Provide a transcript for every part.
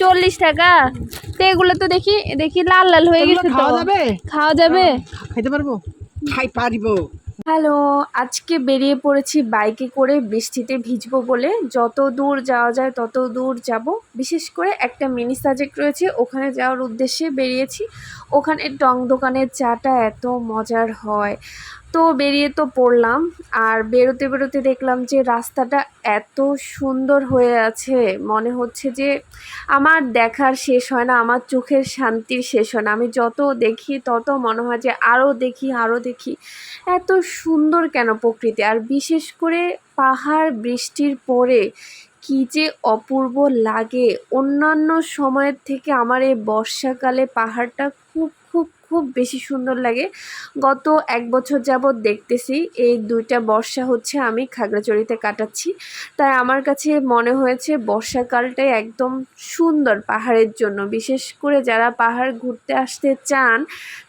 চল্লিশ টাকা। তো এগুলো তো দেখি দেখি লাল লাল হয়ে গেছে খাওয়া যাবে? খাওয়া যাবে। খাইতে পারব? খাই পারিব। হ্যালো আজকে বেরিয়ে পড়েছি বাইকে করে বৃষ্টিতে ভিজবো বলে। যত দূর যাওয়া যায় তত দূর যাব। বিশেষ করে একটা মিনি সাজেক্ট রয়েছে ওখানে যাওয়ার উদ্দেশ্যে বেরিয়েছি। ওখানে টং দোকানের চাটা এত মজার হয়। তো বেরিয়ে তো পড়লাম, আর বেরোতে বেরোতে দেখলাম যে রাস্তাটা এত সুন্দর হয়ে আছে। মনে হচ্ছে যে আমার দেখার শেষ হয় না, আমার চোখের শান্তির শেষ হয় না। আমি যত দেখি তত মনে হয় যে আরও দেখি আরও দেখি। এত সুন্দর কেন প্রকৃতি? আর বিশেষ করে পাহাড় বৃষ্টির পরে কী যে অপূর্ব লাগে। অন্যান্য সময়ের থেকে আমার এই বর্ষাকালে পাহাড়টা খুব খুব বেশি সুন্দর লাগে। গত এক বছর যাবৎ দেখতেছি, এই দুইটা বর্ষা হচ্ছে আমি খাগড়াচড়িতে কাটাচ্ছি। তাই আমার কাছে মনে হয়েছে বর্ষাকালটাই একদম সুন্দর পাহাড়ের জন্য। বিশেষ করে যারা পাহাড় ঘুরতে আসতে চান,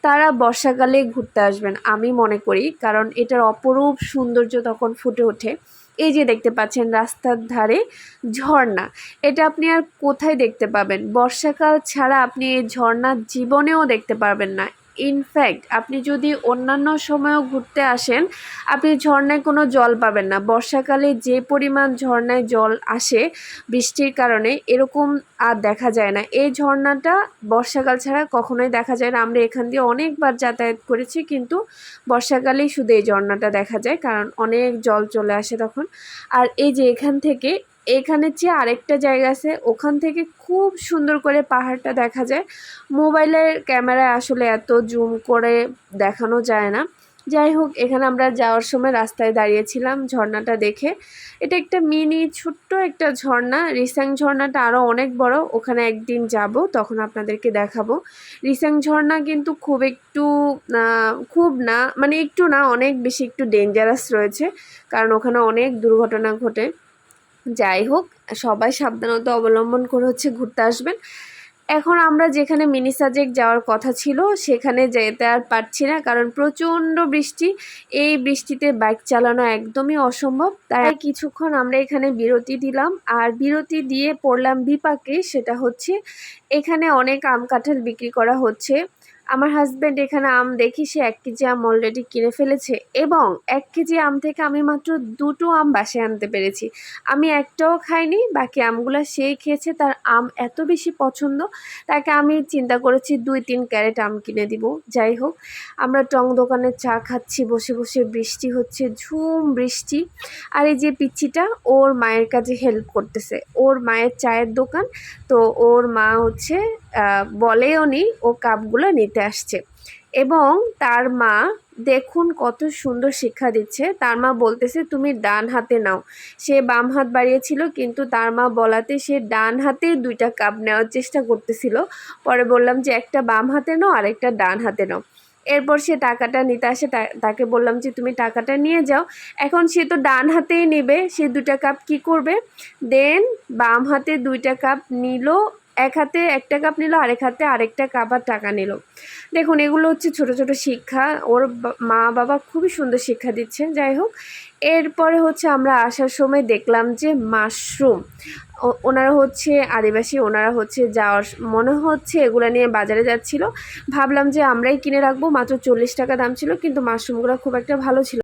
তারা বর্ষাকালে ঘুরতে আসবেন, আমি মনে করি। কারণ এটার অপরূপ সৌন্দর্য তখন ফুটে ওঠে। এই যে দেখতে পাচ্ছেন রাস্তার ধারে ঝর্ণা। এটা আপনি আর কোথায় দেখতে পাবেন? বর্ষাকাল ছাড়া আপনি এই ঝর্ণা জীবনেও দেখতে পারবেন না। ইনফ্যাক্ট আপনি যদি অন্যান্য সময়ও ঘুরতে আসেন, আপনি ঝর্ণায় কোনো জল পাবেন না। বর্ষাকালে যে পরিমাণ ঝর্ণায় জল আসে বৃষ্টির কারণে, এরকম আর দেখা যায় না। এই ঝর্ণাটা বর্ষাকাল ছাড়া কখনোই দেখা যায় না। আমরা এখান দিয়ে অনেকবার যাতায়াত করেছি, কিন্তু বর্ষাকালেই শুধু এই ঝর্ণাটা দেখা যায়, কারণ অনেক জল চলে আসে তখন। আর এই যে এখান থেকে এখানের চেয়ে আরেকটা জায়গা আছে, ওখান থেকে খুব সুন্দর করে পাহাড়টা দেখা যায়। মোবাইলের ক্যামেরায় আসলে এত জুম করে দেখানো যায় না। যাই হোক, এখানে আমরা যাওয়ার সময় রাস্তায় দাঁড়িয়েছিলাম ঝর্ণাটা দেখে। এটা একটা মিনি ছোট্ট একটা ঝর্ণা। রিসাং ঝর্ণাটা আরও অনেক বড়। ওখানে একদিন যাব, তখন আপনাদেরকে দেখাবো। রিসাং ঝর্ণা কিন্তু খুব একটু খুব না মানে একটু না, অনেক বেশি একটু ডেঞ্জারাস রয়েছে। কারণ ওখানে অনেক দুর্ঘটনা ঘটে। যাই হোক, সবাই সাবধানতা অবলম্বন করে হচ্ছে ঘুরতে আসবেন। এখন আমরা যেখানে মিনি সাজেক যাওয়ার কথা ছিল, সেখানে যেতে আর পারছি না, কারণ প্রচণ্ড বৃষ্টি। এই বৃষ্টিতে বাইক চালানো একদমই অসম্ভব। তাই কিছুক্ষণ আমরা এখানে বিরতি দিলাম, আর বিরতি দিয়ে পড়লাম বিপাকে, সেটা হচ্ছে এখানে অনেক আম কাঁঠাল বিক্রি করা হচ্ছে। আমার হাজব্যান্ড এখানে আম দেখি সে এক কেজি আম অলরেডি কিনে ফেলেছে এবং এক কেজি আম থেকে আমি মাত্র দুটো আম বাসায় আনতে পেরেছি। আমি একটাও খাইনি, বাকি আমগুলো সেই খেয়েছে, তার আম এত বেশি পছন্দ, তাকে আমি চিন্তা করেছি দুই তিন ক্যারেট আম কিনে দিব। যাই হোক, আমরা টং দোকানে চা খাচ্ছি, বসে বসে বৃষ্টি হচ্ছে, ঝুম বৃষ্টি। আর এই যে পিচ্ছিটা, ওর মায়ের কাছে হেল্প করতেছে। ওর মায়ের চায়ের দোকান, তো ওর মা হচ্ছে বলেও নি, ও কাপগুলো নিতে আসছে। এবং তার মা, দেখুন কত সুন্দর শিক্ষা দিচ্ছে। তার মা বলতেছে, তুমি ডান হাতে নাও। সে বাম হাত বাড়িয়েছিল, কিন্তু তার মা বলাতে সে ডান হাতে দুইটা কাপ নেওয়ার চেষ্টা করতেছিল। পরে বললাম যে, একটা বাম হাতে নাও, আর একটা ডান হাতে নাও। এরপর সে টাকাটা নিতে আসে তাকে বললাম যে, তুমি টাকাটা নিয়ে যাও। এখন সে তো ডান হাতেই নেবে, সে দুটা কাপ কি করবে? দেন বাম হাতে দুইটা কাপ নিল এক হাতে একটা কাপ নিল, আরেক হাতে আরেকটা কাপ আর টাকা নিল। দেখুন, এগুলো হচ্ছে ছোট ছোট শিক্ষা। ওর মা বাবা খুবই সুন্দর শিক্ষা দিচ্ছেন, যাই হোক। এরপরে হচ্ছে আমরা আসার সময় দেখলাম যে মাশরুম ওনারা হচ্ছে আদিবাসী, ওনারা হচ্ছে যাওয়ার মনে হচ্ছে এগুলো নিয়ে বাজারে যাচ্ছিল। ভাবলাম যে আমরাই কিনে রাখব, মাত্র চল্লিশ টাকা দাম ছিল, কিন্তু মাশরুমগুলো খুব একটা ভালো ছিল